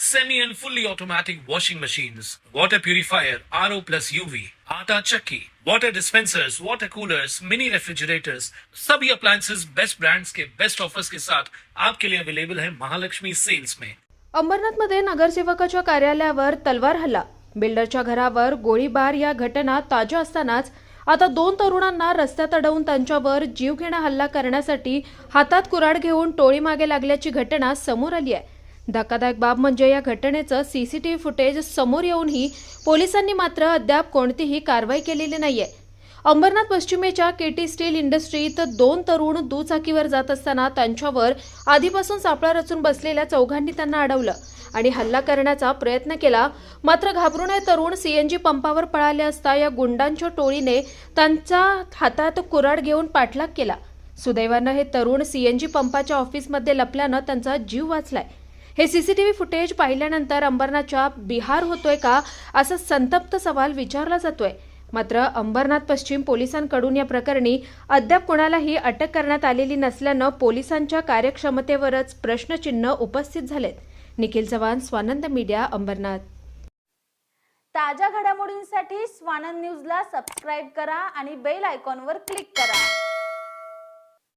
semi and fully automatic washing machines, water purifier, RO plus UV, आटा चक्की, water dispensers, water coolers, mini refrigerators, सभी appliances best brands के best offers के साथ आपके लिए अवेलेबल है महालक्ष्मी सेल्स में। अंबरनाथमध्ये नगरसेवकाच्या कार्यालयावर तलवार हल्ला. बिल्डरच्या घरावर गोळीबार या घटना ताज्या असतानाच आता दोन तरुणांना रस्त्यात अडवून त्यांच्यावर जीवघेणा हल्ला करण्यासाठी हातात कुऱ्हाड घेऊन टोळी मागे लागल्याची घटना समोर आली आहे. धक्कादायक बाब म्हणजे या घटनेचं सीसीटीव्ही फुटेज समोर येऊनही पोलिसांनी मात्र अद्याप कोणतीही कारवाई केलेली नाहीये. अंबरनाथ पश्चिमेच्या केटी स्टील इंडस्ट्रीत दोन तरुण दुचाकीवर जात असताना त्यांच्यावर आधीपासून सापळा रचून बसलेल्या चौघांनी त्यांना अडवलं आणि हल्ला करण्याचा प्रयत्न केला. मात्र घाबरून हे तरुण सीएनजी पंपावर पळाले असता या गुंडांच्या टोळीने त्यांचा हातात कुऱ्हाड घेऊन पाठलाग केला. सुदैवानं हे तरुण सीएनजी पंपाच्या ऑफिसमध्ये लपल्यानं त्यांचा जीव वाचलाय. हे सीसीटीव्ही फुटेज पाहिल्यानंतर अंबरनाथच्या बिहार होतोय का असा संतप्त सवाल विचारला जातोय. मात्र अंबरनाथ पश्चिम पोलिसांकडून या प्रकरणी अद्याप कोणालाही अटक करण्यात आलेली नसल्यानं पोलिसांच्या कार्यक्षमतेवरच प्रश्नचिन्ह उपस्थित झालेत. निखिल चव्हाण स्वानंद मीडिया अंबरनाथ. ताज्या घडामोडींसाठी स्वानंद न्यूजला सबस्क्राईब करा आणि बेल आयकॉनवर क्लिक करा.